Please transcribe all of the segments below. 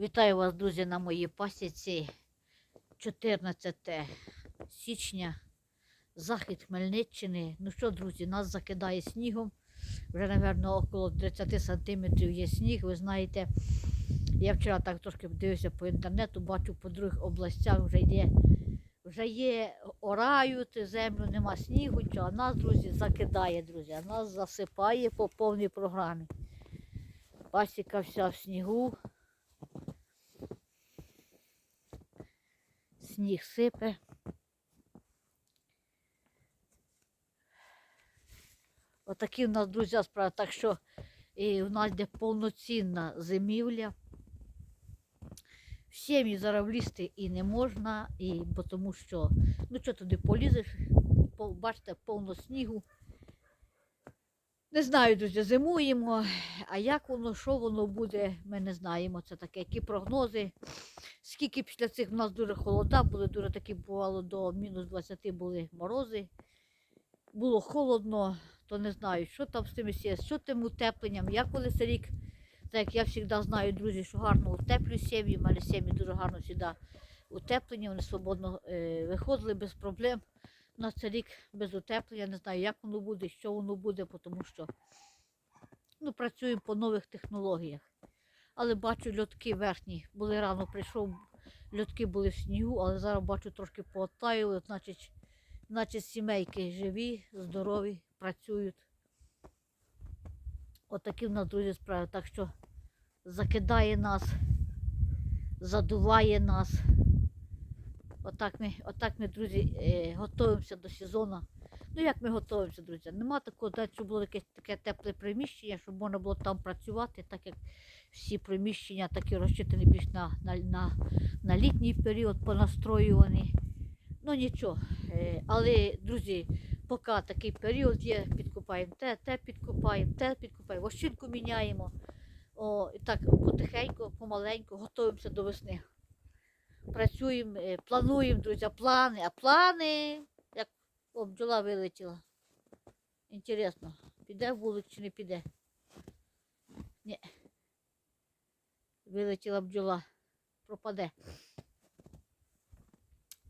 Вітаю вас, друзі, на моїй пасіці 14 січня, захід Хмельниччини. Ну що, друзі, нас закидає снігом. Вже, напевно, около 30 сантиметрів є сніг. Ви знаєте, я вчора так трошки дивився по інтернету, бачу по других областях вже є, вже є, орають землю, нема снігу. А нас, друзі, закидає, друзі, а нас засипає по повній програмі. Пасіка вся в снігу. Сніг сипе. Отакі в нас, друзі, справи. Так що і в нас йде повноцінна зимівля. В сім'ї зараз влізти і не можна, і, бо тому що, ну що туди полізеш, по- бачите, повно снігу. Не знаю, друзі, зимуємо, а як воно, що воно буде, ми не знаємо. Це таке, які прогнози. Скільки після цих в нас дуже холода, були дуже такі бувало до мінус 20 були морози. Було холодно, то не знаю, що там з тим сіє, що тим утепленням. Я коли цей рік, так як я завжди знаю, друзі, що гарно утеплю сім'ї, в мене сім'ї дуже гарно завжди утеплені, вони свободно е, виходили без проблем. На цей рік без утеплення, не знаю, як воно буде, що воно буде, тому що ну, працюємо по нових технологіях. Але бачу, льотки верхні були рано прийшов, льотки були в снігу, але зараз бачу трошки пооттаювали, значить, значить сімейки живі, здорові, працюють. Отакі в нас, друзі, справи. Так що закидає нас, задуває нас. Отак ми, отак ми, друзі, е, готуємося до сезону. Ну як ми готуємося, друзі? Нема такого, де, щоб було якесь таке тепле приміщення, щоб можна було там працювати, так як всі приміщення такі розчитані більш на, на, на, на літній період понастроювані. Ну нічого. Е, але, друзі, поки такий період є, підкупаємо те, те підкупаємо, те підкупаємо, вощинку міняємо. О, і так потихеньку, помаленьку, готуємося до весни. Працюємо, е, плануємо, друзі, плани, а плани, як о, бджола вилетіла. Інтересно, піде вулик чи не піде? Ні. Вилетіла бджола, пропаде.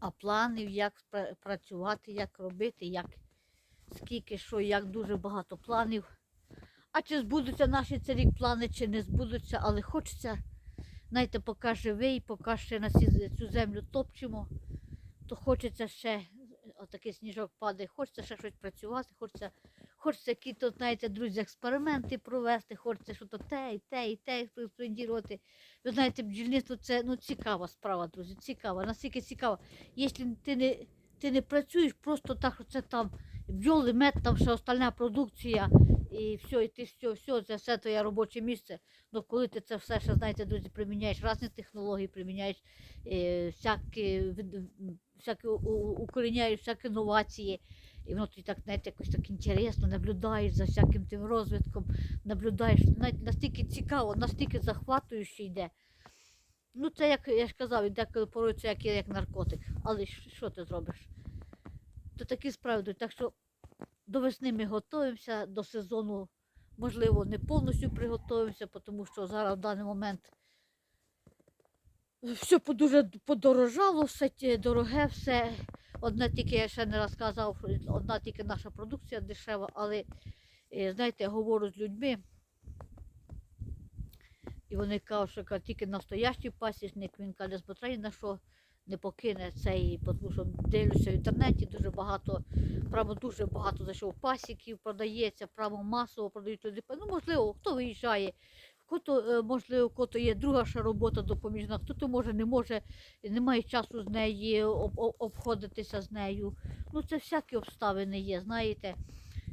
А планів, як працювати, як робити, як скільки, що, як дуже багато планів. А чи збудуться наші цей плани, чи не збудуться, але хочеться, знаєте, поки живий, поки ще на цю землю топчемо, то хочеться ще, отакий сніжок падає, хочеться ще щось працювати, хочеться, хочеться якісь, знаєте, друзі, експерименти провести, хочеться щось те, і те, і те експериментувати. Ви знаєте, бджільництво це ну, цікава справа, друзі, цікава, настільки цікава. Якщо ти не, ти не працюєш просто так, що це там бджоли, мед, там ще остальна продукція, і все, і ти все, все, це все твоє робоче місце. Ну коли ти це все ще, знаєте, друзі, приміняєш різні технології, приміняєш е, всякі, всякі укоріняєш всякі інновації. І воно тобі так, знаєте, якось так інтересно, наблюдаєш за всяким тим розвитком, наблюдаєш, навіть настільки цікаво, настільки захватуюче йде. Ну, це як я ж казав, і деколи як, як наркотик. Але що ти зробиш? То такі справи. Так що до весни ми готуємося, до сезону, можливо, не повністю приготуємося, тому що зараз в даний момент все дуже подорожало, все дороге, все. Одне тільки я ще не раз казав, що одна тільки наша продукція дешева, але е, знаєте, я говорю з людьми, і вони кажуть, що тільки настоящий пасічник, він каже, ні на що не покине цей, тому що дивлюся в інтернеті дуже багато, право дуже багато зайшов пасіків, продається, право масово продають люди. Ну, можливо, хто виїжджає, хто, е, можливо, у є друга ще робота допоміжна, хто то може, не може, не має часу з об- обходитися з нею. Ну, це всякі обставини є, знаєте.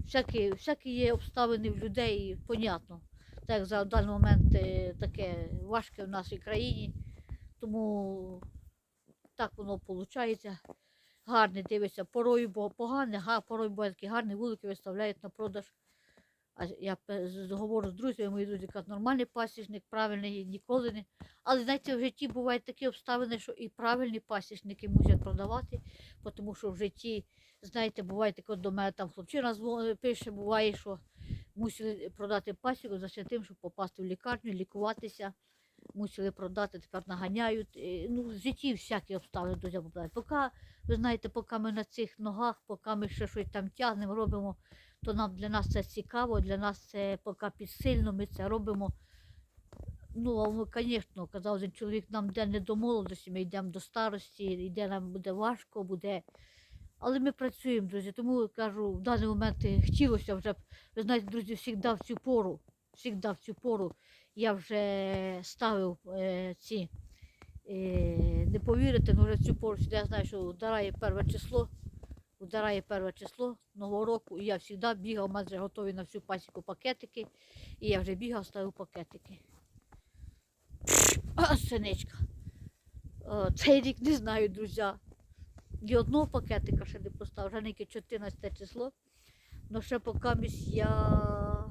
Всякі, всякі є обставини в людей, понятно. Так за даний момент е, таке важке в нашій країні. Тому так воно виходить. Гарне дивиться, порою бо погане, га, порою буває такі гарні вулики виставляють на продаж. А я говорю з друзями, мої друзі кажуть, нормальний пасічник, правильний ніколи не. Але знаєте, в житті бувають такі обставини, що і правильні пасічники мусять продавати, тому що в житті, знаєте, буває таке, до мене там хлопчина пише, буває, що мусили продати пасіку за тим, щоб попасти в лікарню, лікуватися. Мусили продати, тепер наганяють. Ну, житті всякі обставини друзі бувають. Поки, ви знаєте, поки ми на цих ногах, поки ми ще щось там тягнемо, робимо, то нам для нас це цікаво, для нас це поки підсильно, ми це робимо. Ну, а ми, звісно, казав один чоловік, нам йде не до молодості, ми йдемо до старості, йде нам буде важко, буде. Але ми працюємо, друзі. Тому кажу, в даний момент е, хотілося вже ви знаєте, друзі, завжди в цю пору, завжди в цю пору я вже ставив е, ці, е, не повірите, але вже в цю пору я знаю, що ударає перше число, ударає перше число Нового року, і я завжди бігав, у мене вже готові на всю пасіку пакетики, і я вже бігав, ставив пакетики. А, синичка. О, цей рік не знаю, друзі. Ні одного пакетика ще не поставив, вже неки 14 число. Ну ще поки я.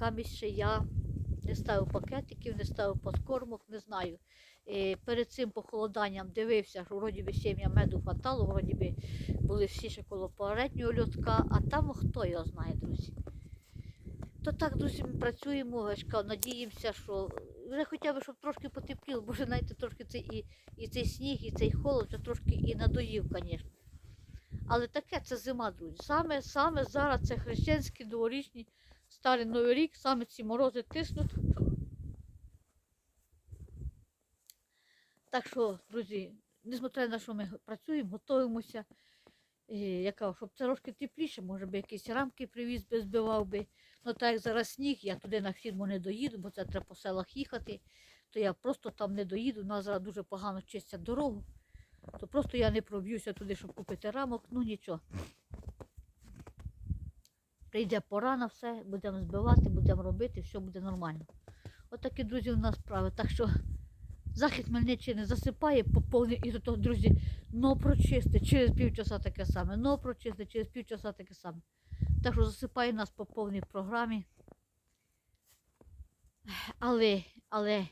Поки ще я не ставив пакетиків, не ставив подкормок, не знаю. Перед цим похолоданням дивився, що вроді би сім'я меду хватало, вроді би були всі ще коло попереднього льотка, а там хто його знає, друзі. То так, друзі, ми працюємо, Гашка, надіємося, що вже хоча б, щоб трошки потепліло, бо вже, знаєте, трошки цей, і, і цей сніг, і цей холод вже трошки і надоїв, звісно. Але таке це зима, друзі. Саме, саме зараз це хрещенський, новорічний, старий новий рік, саме ці морози тиснуть. Так що, друзі, несмотря на що ми працюємо, готуємося. Я кажу, щоб це трошки тепліше, може би якісь рамки привіз би, збивав би. Ну так як зараз сніг, я туди на фірму не доїду, бо це треба по селах їхати, то я просто там не доїду. У нас зараз дуже погано чистять дорогу. То просто я не проб'юся туди, щоб купити рамок, ну нічого. Прийде пора на все, будемо збивати, будемо робити, все буде нормально. Отакі, друзі, у нас справи. Так що захід Хмельниччини засипає по повній і того, друзі, но прочисти через півчаса таке саме, но прочисти через півчаса таке саме. Так що засипає нас по повній програмі. Але, але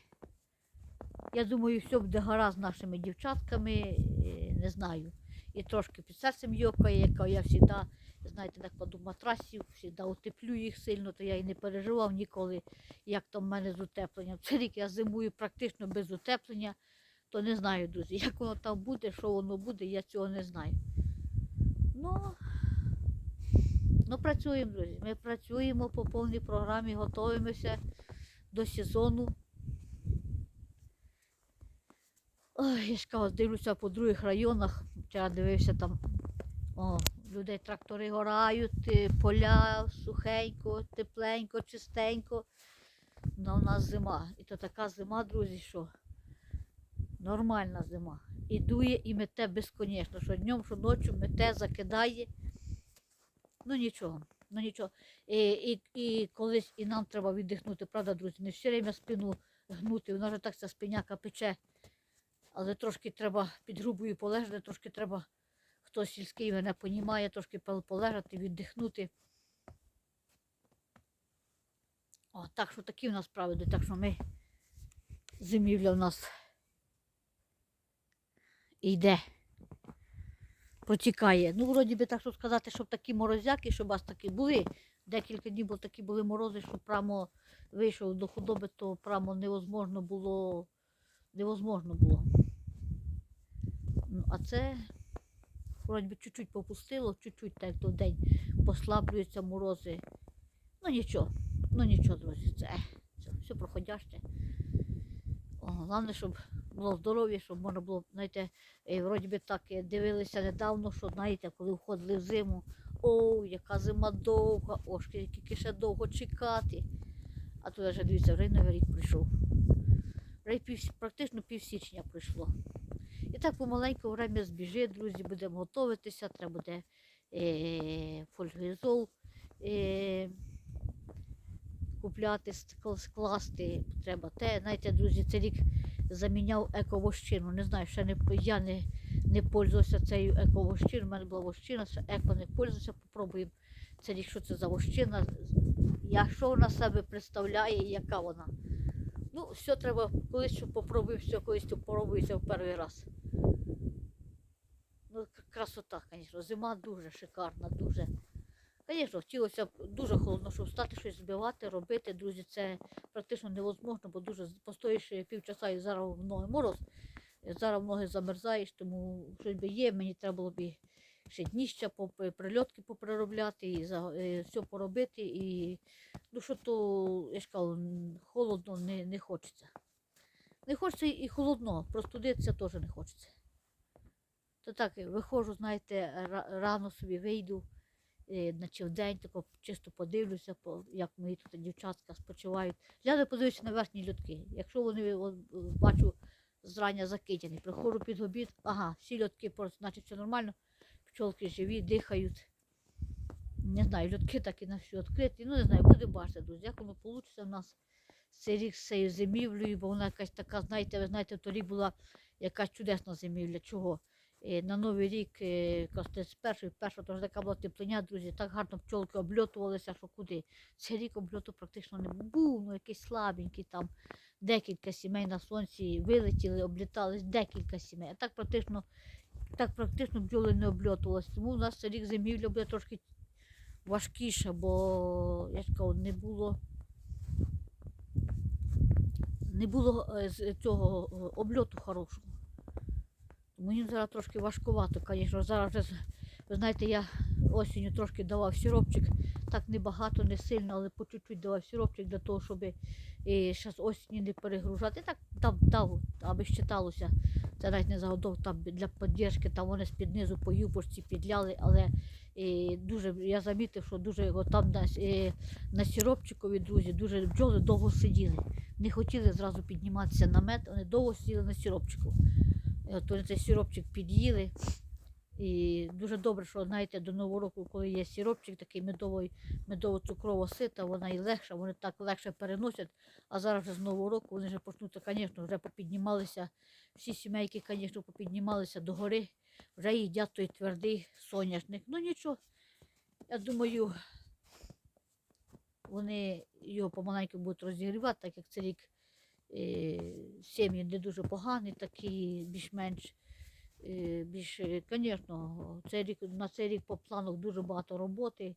я думаю, все буде гаразд з нашими дівчатками, е, не знаю. І трошки під серцем йокає, яка я завжди, знаєте, так кладу матрасів, завжди утеплю їх сильно, то я і не переживав ніколи, як там в мене з утепленням. Цей рік я зимую практично без утеплення, то не знаю, друзі, як воно там буде, що воно буде, я цього не знаю. Ну, ну працюємо, друзі. Ми працюємо по повній програмі, готуємося до сезону. Ой, я ж кажу, дивлюся по других районах. Вчора дивився там. О, людей трактори горають, поля сухенько, тепленько, чистенько. Ну, у нас зима. І то така зима, друзі, що нормальна зима. І дує, і мете безконечно. Що днем, що ночі мете, закидає. Ну нічого, ну нічого. І, і, і колись і нам треба віддихнути, правда, друзі? Не все время спину гнути. Вона вже так ця спиняка пече. Але трошки треба під грубою полежати, трошки треба, хто сільський мене понімає, трошки полежати, віддихнути. О, так що такі в нас справи, так що ми зимівля в нас йде, протікає. Ну, вроді би так, щоб сказати, щоб такі морозяки, щоб у вас такі були. Декілька днів, такі були морози, що прямо вийшов до худоби, то прямо невозможно було, невозможно було. Ну, а це вроді чуть-чуть попустило, чуть-чуть так в день послаблюються морози. Ну нічого, ну нічого, друзі, це, це все проходяще. Головне, щоб було здоров'я, щоб можна було, знаєте, е, вроді би так е, дивилися недавно, що знаєте, коли входили в зиму, о, яка зима довга, о, скільки ще довго чекати. А тут вже дивіться, вже новий рік прийшов. Вже пів, практично пів січня прийшло. І так помаленьку время збіжить, друзі, будемо готуватися, треба буде е, фольгізол е, купляти, скласти, треба те. Знаєте, друзі, цей рік заміняв ековощину. Не знаю, ще не, я не, не пользувався цією ековощиною. У мене була вощина, ще еко не пользувався, попробуємо цей рік, що це за вощина, я, що вона себе представляє і яка вона. Ну, все треба колись що все колись попробується в перший раз. Ну, красота, звісно. Зима дуже шикарна, дуже Звісно, хотілося б дуже холодно, щоб встати, щось збивати, робити. Друзі, це практично невозможно, бо дуже постоїш півчаса і зараз в ноги мороз. Зараз в ноги замерзаєш, тому щось би є, мені треба було б ще дніща, прильотки поприробляти, і все поробити. І, ну що то, я ж кажу, холодно не, не хочеться. Не хочеться і холодно, простудитися теж не хочеться. То так, е, виходжу, знаєте, рано собі вийду, е, наче в день тако чисто подивлюся, як мої тут дівчатка спочивають. Гляну, подивлюся на верхні льотки. Якщо вони от, бачу зрання закидяні, приходжу під обід, ага, всі льотки, значить все нормально, пчолки живі, дихають. Не знаю, льотки так і на всі відкриті. Ну, не знаю, будемо бачити, друзі, як воно вийде в нас цей рік з цією зимівлею, бо вона якась така, знаєте, ви знаєте, торік була якась чудесна зимівля. Чого? На Новий рік, е, з першої, перша тож така була теплиня, друзі, так гарно пчолки обльотувалися, що куди. Цей рік обльоту практично не був, ну якийсь слабенький там. Декілька сімей на сонці вилетіли, облітались декілька сімей. А так практично, так практично бджоли не обльотувалися. Тому у нас цей рік зимівля буде трошки важкіша, бо я ж кажу, не було. Не було е, з цього е, обльоту хорошого. Мені зараз трошки важкувато, звісно. Зараз вже, ви знаєте, я осінню трошки давав сиропчик, так небагато, не сильно, але по чуть-чуть давав сиропчик для того, щоб ще з осені не перегружати. Так дав, дав, аби щиталося. Це навіть не загодов там для підтримки, там вони з-під низу по юбочці підляли, але е, дуже, я замітив, що дуже його там на, с- е, на сиропчикові, друзі, дуже бджоли довго сиділи. Не хотіли зразу підніматися на мед, вони довго сиділи на сиропчику. І От вони цей сиропчик під'їли. І дуже добре, що знаєте, до Нового року, коли є сиропчик, такий медовий, медово-цукрова сита, вона і легша, вони так легше переносять. А зараз вже з Нового року вони вже почнуться, звісно, вже попіднімалися. Всі сімейки, звісно, попіднімалися до гори, вже їдять той твердий соняшник. Ну нічого, я думаю, вони його помаленьку будуть розігрівати, так як цей рік е, сім'ї не дуже погані, такі більш-менш. е, Більш, звісно, цей рік, на цей рік по планах дуже багато роботи.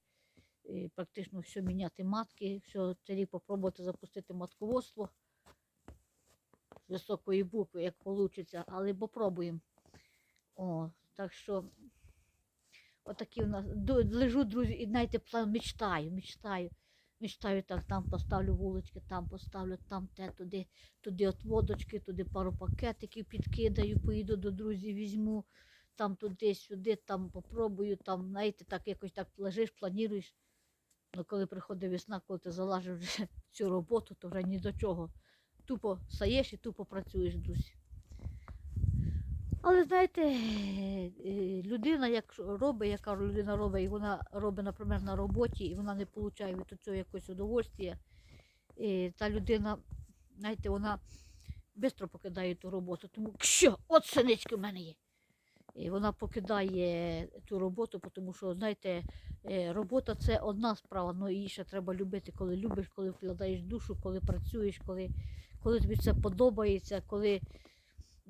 е, Практично все міняти матки, все цей рік попробувати запустити матководство з високої букви, як вийде, але попробуємо. О, так що отакі у нас. Лежу, друзі, і знаєте, план мечтаю, мечтаю. Мечтаю так, там поставлю вулички, там поставлю, там те, туди, туди от водочки, туди пару пакетиків підкидаю, поїду до друзів, візьму, там туди, сюди, там попробую, там, знаєте, так якось так лежиш, плануєш. Ну, коли приходить весна, коли ти залажиш вже цю роботу, то вже ні до чого. Тупо стаєш і тупо працюєш, друзі. Але знаєте, е, людина, як робить, яка людина робить, і вона робить, наприклад, на роботі, і вона не отримує від цього якогось удовольствия, і та людина, знаєте, вона швидко покидає ту роботу. Тому що, от синички в мене є. І вона покидає цю роботу, тому що, знаєте, е, робота це одна справа, але її ще треба любити, коли любиш, коли вкладаєш душу, коли працюєш, коли, коли тобі це подобається, коли.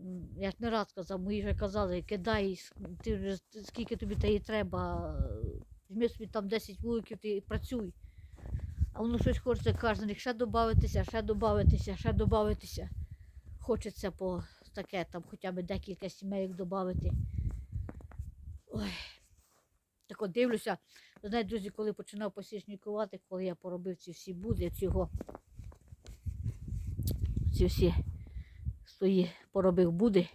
М, Я ж не раз казав, мої вже казали, кидай, ти вже скільки тобі та її треба, візьми собі там 10 вуликів, і працюй. А воно щось хочеться кожен рік ще додатися, ще додатися, ще додатися. Хочеться по таке, там хоча б декілька сімей додати. Ой. Так от дивлюся, знаєте, друзі, коли починав посічникувати, коли я поробив ці всі буди, цього, ці всі свої поробив буди.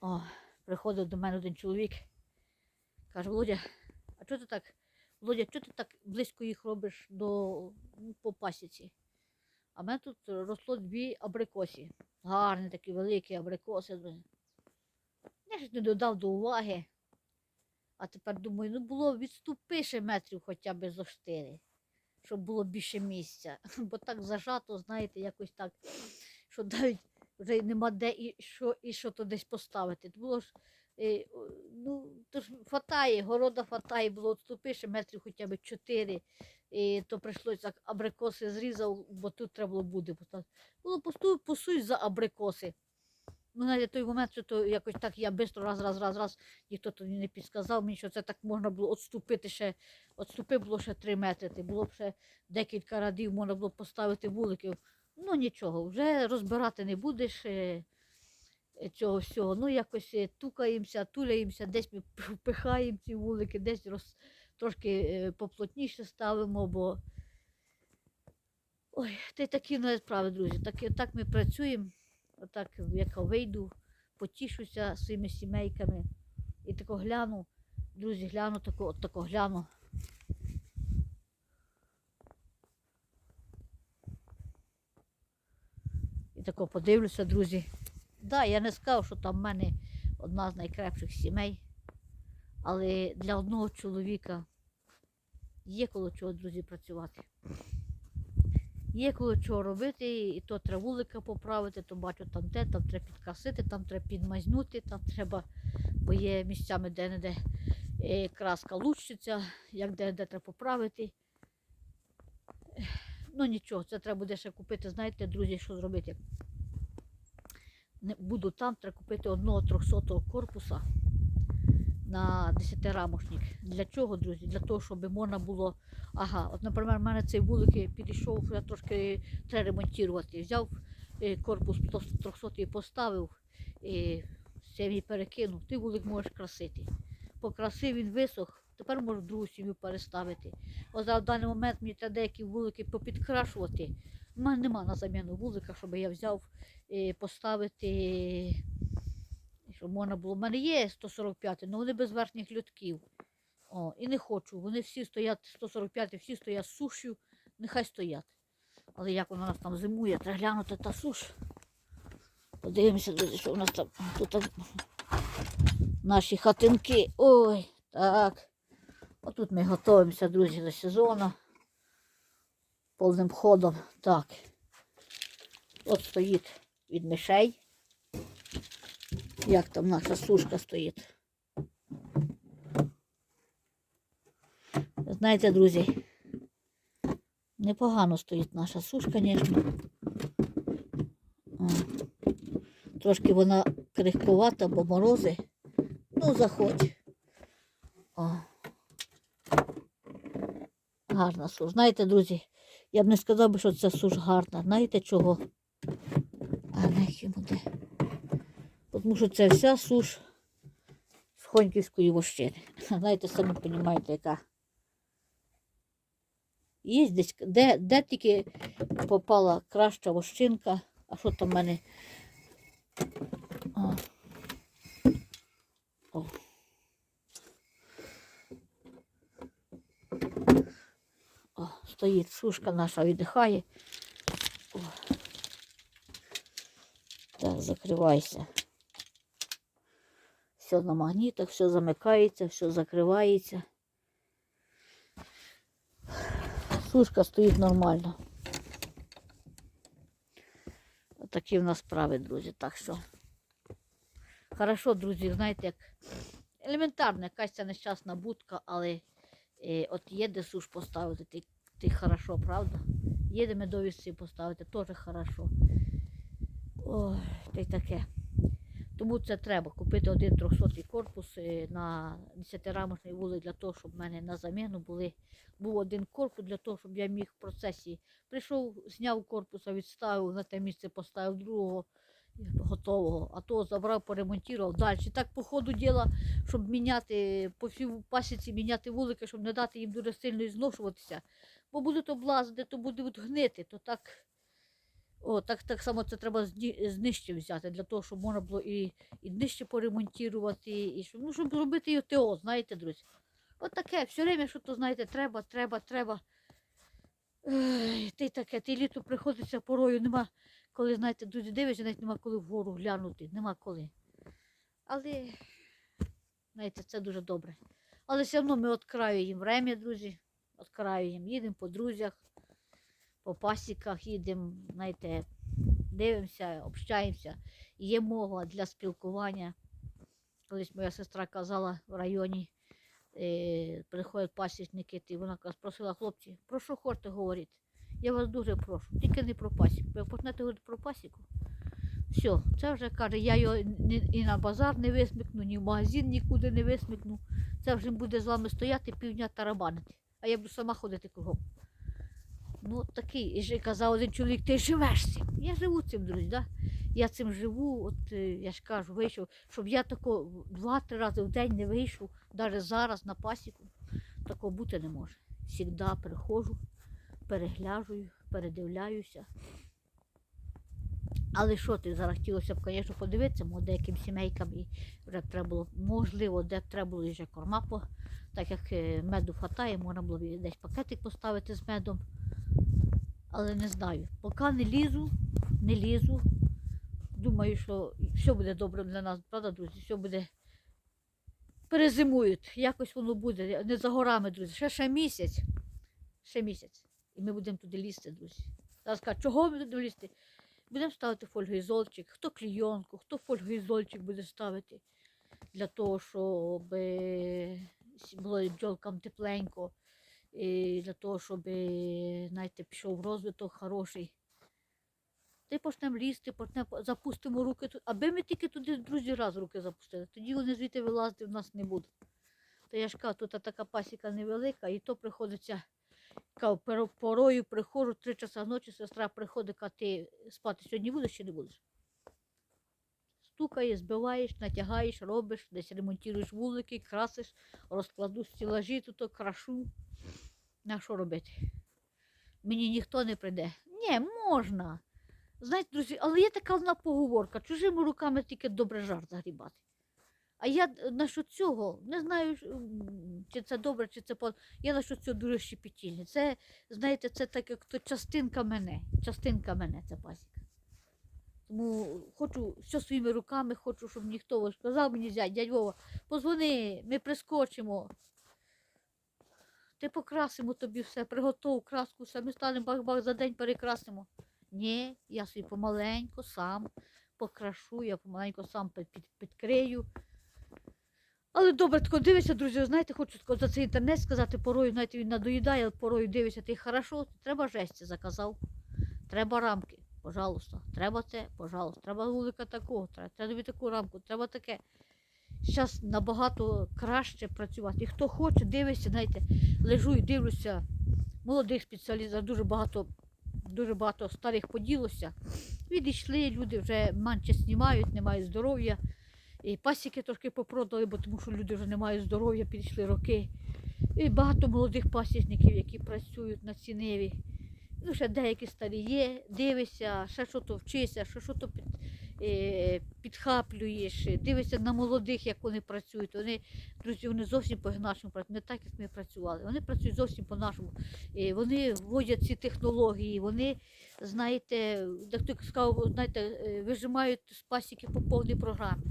О, приходив до мене один чоловік, каже, Володя, а чого ти так, Володя, чого ти так близько їх робиш до ну, по пасіці? А в мене тут росло дві абрикосі. Гарні такі великі абрикоси. Я ж не додав до уваги. А тепер думаю, ну було відступи метрів хоча б зо штири, щоб було більше місця. Бо так зажато, знаєте, якось так, що навіть вже нема де і що, і що то десь поставити. То Було ж, е, о, ну, то ж фатає, города фатає, було відступи ще метрів хоча б чотири. І то прийшлося абрикоси зрізав, бо тут треба було буде. поставити. Було посту, посуй за абрикоси. Ну, навіть той момент, що то якось так я швидко раз, раз, раз, раз, ніхто тоді не підсказав мені, що це так можна було відступити ще, відступи було ще три метри, було б ще декілька радів, можна було поставити вуликів. Ну нічого, вже розбирати не будеш е, е, цього всього. Ну, якось е, тукаємося, туляємося, десь ми впихаємо ці вулики, десь роз, трошки поплотніше ставимо, бо. Ой, й такі нас справи, друзі. Так, так ми працюємо. Отак, як вийду, потішуся своїми сімейками. І тако гляну, друзі, гляну, тако, от тако гляну. І тако подивлюся, друзі. Да, я не сказав, що там в мене одна з найкращих сімей. Але для одного чоловіка є коло чого, друзі, працювати. Є коло чого робити, і то треба вулика поправити, то бачу там те, там треба підкасити, там треба підмазнути, там треба, бо є місцями де-не-де е, краска лущиться, як де-де треба поправити. Ну нічого, це треба буде ще купити. Знаєте, друзі, що зробити? Не буду там, треба купити одного 300-го корпуса на 10-рамошник. Для чого, друзі? Для того, щоб можна було. Ага, от, наприклад, в мене цей вулик підійшов, я трошки треба ремонтувати. Взяв е, корпус 300 і поставив, і сім'ї перекинув, ти вулик можеш красити. Покрасив, він висох, тепер можу другу сім'ю переставити. От в даний момент мені треба деякі вулики попідкрашувати. У мене нема на заміну вулика, щоб я взяв е, поставити щоб можна було. У мене є 145, але вони без верхніх льотків. О, і не хочу. Вони всі стоять 145, всі стоять сушю, нехай стоять. Але як вона у нас там зимує, треба глянути та суш. Подивимося, що у нас там тут наші хатинки. Ой, так. Отут ми готуємося, друзі, до сезону. Повним ходом. Так. От стоїть від мишей. Як там наша сушка стоїть. Знаєте, друзі, непогано стоїть наша сушка, звісно. Трошки вона крихкувата, бо морози. Ну, заходь. О. Гарна суш. Знаєте, друзі, я б не сказав би, що це суш гарна. Знаєте чого? А не йому де. Тому що це вся суш з Хоньківської вощини. Знаєте, самі розумієте, яка. Є десь, де, де тільки попала краща вощинка, а що там в мене? О. О. О, стоїть сушка наша віддихає. Так, закривайся. Все на магнітах, все замикається, все закривається. Сушка стоїть нормально. Такі в нас справи, друзі. Так що. Хорошо, друзі, знаєте, як елементарна якась ця нещасна будка, але е, от є де суш поставити, ти, хорошо, правда? Є де медовісці поставити, теж хорошо. Ой, та й таке. Тому це треба купити один 300 корпус е, на 10-рамочний вулик для того, щоб в мене на заміну були, був один корпус для того, щоб я міг в процесі прийшов, зняв корпуса, відставив на те місце, поставив другого готового, а то забрав, поремонтував далі. Так по ходу діла, щоб міняти по всій пасіці, міняти вулики, щоб не дати їм дуже сильно зношуватися. Бо будуть облазити, то будуть гнити, то так. О, так, так само це треба знижче взяти, для того, щоб можна було і, і днище поремонтувати, і щоб, ну, щоб зробити і ОТО, знаєте, друзі. От таке, все время, що то, знаєте, треба, треба, треба. Ей, ти таке, ти літо приходиться порою, нема коли, знаєте, друзі, дивишся, навіть нема коли вгору глянути, нема коли. Але, знаєте, це дуже добре. Але все одно ми відкраюємо время, друзі, відкраюємо, їдемо по друзях по пасіках їдемо, знаєте, дивимося, общаємося. Є мова для спілкування. Колись моя сестра казала в районі, е, приходять пасічники, і вона каже, просила хлопці, про що хочете говорити? Я вас дуже прошу, тільки не про пасіку. Як почнете говорити про пасіку, Все, це вже каже, я його і на базар не висмикну, ні в магазин нікуди не висмикну. Це вже буде з вами стояти півдня тарабанити. А я буду сама ходити кругом. Ну, такий, і ж казав один чоловік, ти живеш цим. Я живу цим, друзі, да? я цим живу, от е, я ж кажу, вийшов, щоб я тако два-три рази в день не вийшов, навіть зараз на пасіку, такого бути не може. Всігда приходжу, перегляжую, передивляюся. Але що ти зараз хотілося б, звісно, подивитися, мо деяким сімейкам і вже треба було, можливо, де треба було вже корма, по, так як е, меду хватає, можна було б десь пакетик поставити з медом. Але не знаю. Поки не лізу, не лізу. Думаю, що все буде добре для нас, правда, друзі? Все буде. Перезимують, якось воно буде. Не за горами, друзі. Ще ще місяць. Ще місяць. І ми будемо туди лізти, друзі. Зараз кажуть, чого ми будемо лізти? Будемо ставити фольгоізольчик, хто клійонку, хто фольгоізольчик буде ставити для того, щоб е, було бджолкам тепленько, і для того, щоб е, знаєте, пішов розвиток хороший. Та й почнемо лізти, почнемо, запустимо руки тут. Аби ми тільки туди, друзі, раз руки запустили, тоді вони звідти вилазити в нас не будуть. Та я ж кажу, тут така пасіка невелика, і то приходиться порою приходжу три часа ночі, сестра приходить, каже, ти спати сьогодні будеш чи не будеш? Стукає, збиваєш, натягаєш, робиш, десь ремонтуєш вулики, красиш, розкладу стілажі, тут крашу. На що робити? Мені ніхто не прийде. Ні, можна. Знаєте, друзі, але є така одна поговорка, чужими руками тільки добре жар загрібати. А я е, насчет цього не знаю, чи це добре, чи це погано. Я насчет цього дуже щепетільний. Це, знаєте, це так як то частинка мене. Частинка мене це пасіка. Тому хочу все своїми руками, хочу, щоб ніхто сказав мені зять, дядь Вова, позвони, ми прискочимо. Ти покрасимо тобі все, приготов краску, все, ми станемо бах-бах за день перекрасимо. Ні, я собі помаленьку сам покрашу, я помаленьку сам під, під, підкрию. Але добре, тако дивишся, друзі, знаєте, хочу за цей інтернет сказати, порою, знаєте, він надоїдає, порою дивишся, ти хорошо, треба жесті заказав, треба рамки, пожалуйста, треба це, пожалуйста, треба вулика такого, треба, треба тобі таку рамку, треба таке. Зараз набагато краще працювати. І хто хоче, дивишся, знаєте, лежу і дивлюся, молодих спеціалістів, дуже багато, дуже багато старих поділося. Відійшли, люди вже менше знімають, не мають здоров'я. І пасіки трошки попродали, бо тому що люди вже не мають здоров'я, підійшли роки. І багато молодих пасічників, які працюють на ціневі. Ну, ще деякі старі є, дивишся, ще що то вчишся, ще що то під, е, підхаплюєш, дивишся на молодих, як вони працюють. Вони, друзі, вони зовсім по-нашому працюють, не так, як ми працювали. Вони працюють зовсім по-нашому. Е, вони вводять ці технології, вони, знаєте, дехто сказав, знаєте, е, вижимають з пасіки по повній програмі.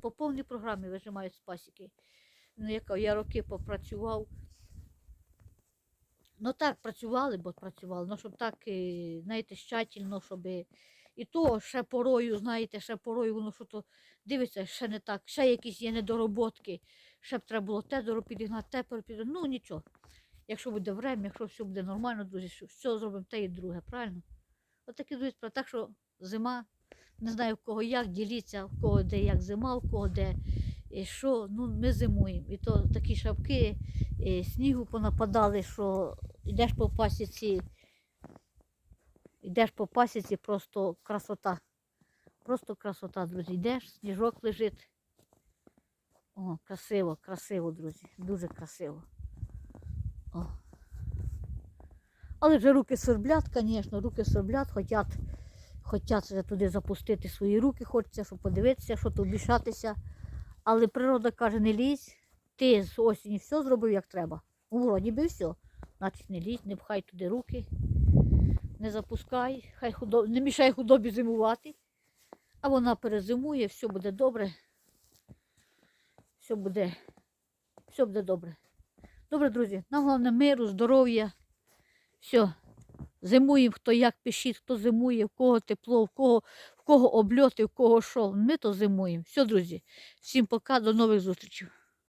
По повній програмі вижимають з пасіки. Ну, яка я роки попрацював. Ну так, працювали, бо працювали, ну щоб так, е, знаєте, щательно, щоб. і- то ще порою, знаєте, ще порою воно що то дивиться, ще не так, ще якісь є недороботки, ще б треба було те підігнати, те підігнати. Ну нічого. Якщо буде время, якщо все буде нормально, друзі, що зробимо те і друге, правильно? Отакі друзі, справи. так що зима, не знаю в кого як, діліться, в кого де як зима, в кого де і що, ну ми зимуємо. І то такі шапки, і снігу понападали, що йдеш по пасіці, йдеш по пасіці, просто красота. Просто красота, друзі. Йдеш, сніжок лежить. О, красиво, красиво, друзі. Дуже красиво. О. Але вже руки сверблять, звісно, руки сверблять, хотять, вже туди запустити свої руки, хочеться, щоб подивитися, що тут вмішатися. Але природа каже, не лізь, ти з осені все зробив як треба. Ну, вроді би все. Значить, не лізь, не пхай туди руки, не запускай, хай худо... не мішай худобі зимувати. А вона перезимує, все буде добре. Все буде, все буде добре. Добре, друзі, нам головне миру, здоров'я. Все. Зимуємо, хто як пишіть, хто зимує, в кого тепло, в кого, в кого обльоти, в кого що. Ми то зимуємо. Все, друзі. Всім пока, до нових зустрічей.